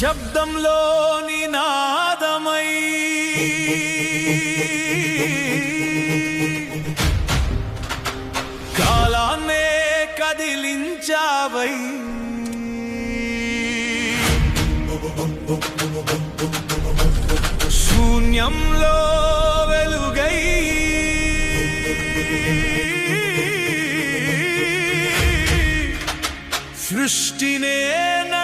శబ్దంలోని నాదమై. కాలాన్నే కదిలించావై. శూన్యంలో వెలుగై. సృష్టినే నా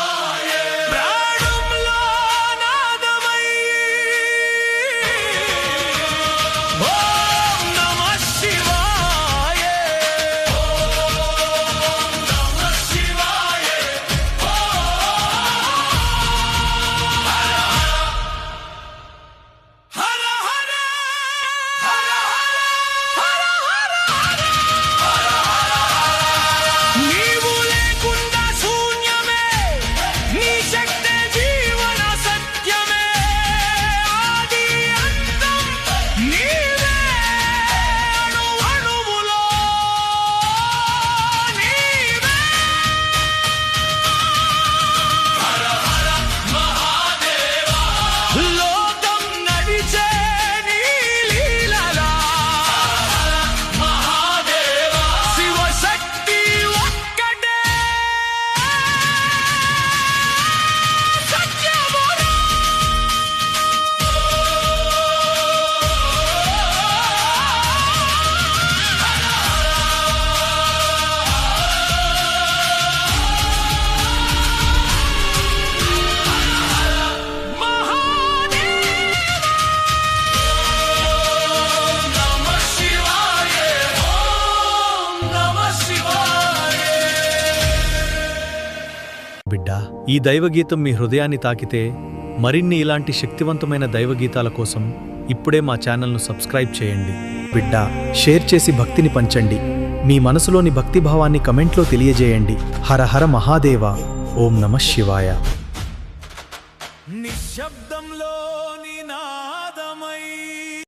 ఈ దైవగీతం మీ హృదయాన్ని తాకితే మరిన్ని ఇలాంటి శక్తివంతమైన దైవగీతాల కోసం ఇప్పుడే మా ఛానల్ను సబ్స్క్రైబ్ చేయండి. బిడ్డ షేర్ చేసి భక్తిని పంచండి. మీ మనసులోని భక్తిభావాన్ని కమెంట్లో తెలియజేయండి. హర హర మహాదేవ. ఓం నమ శివాయ. నిశ్శబ్దంలో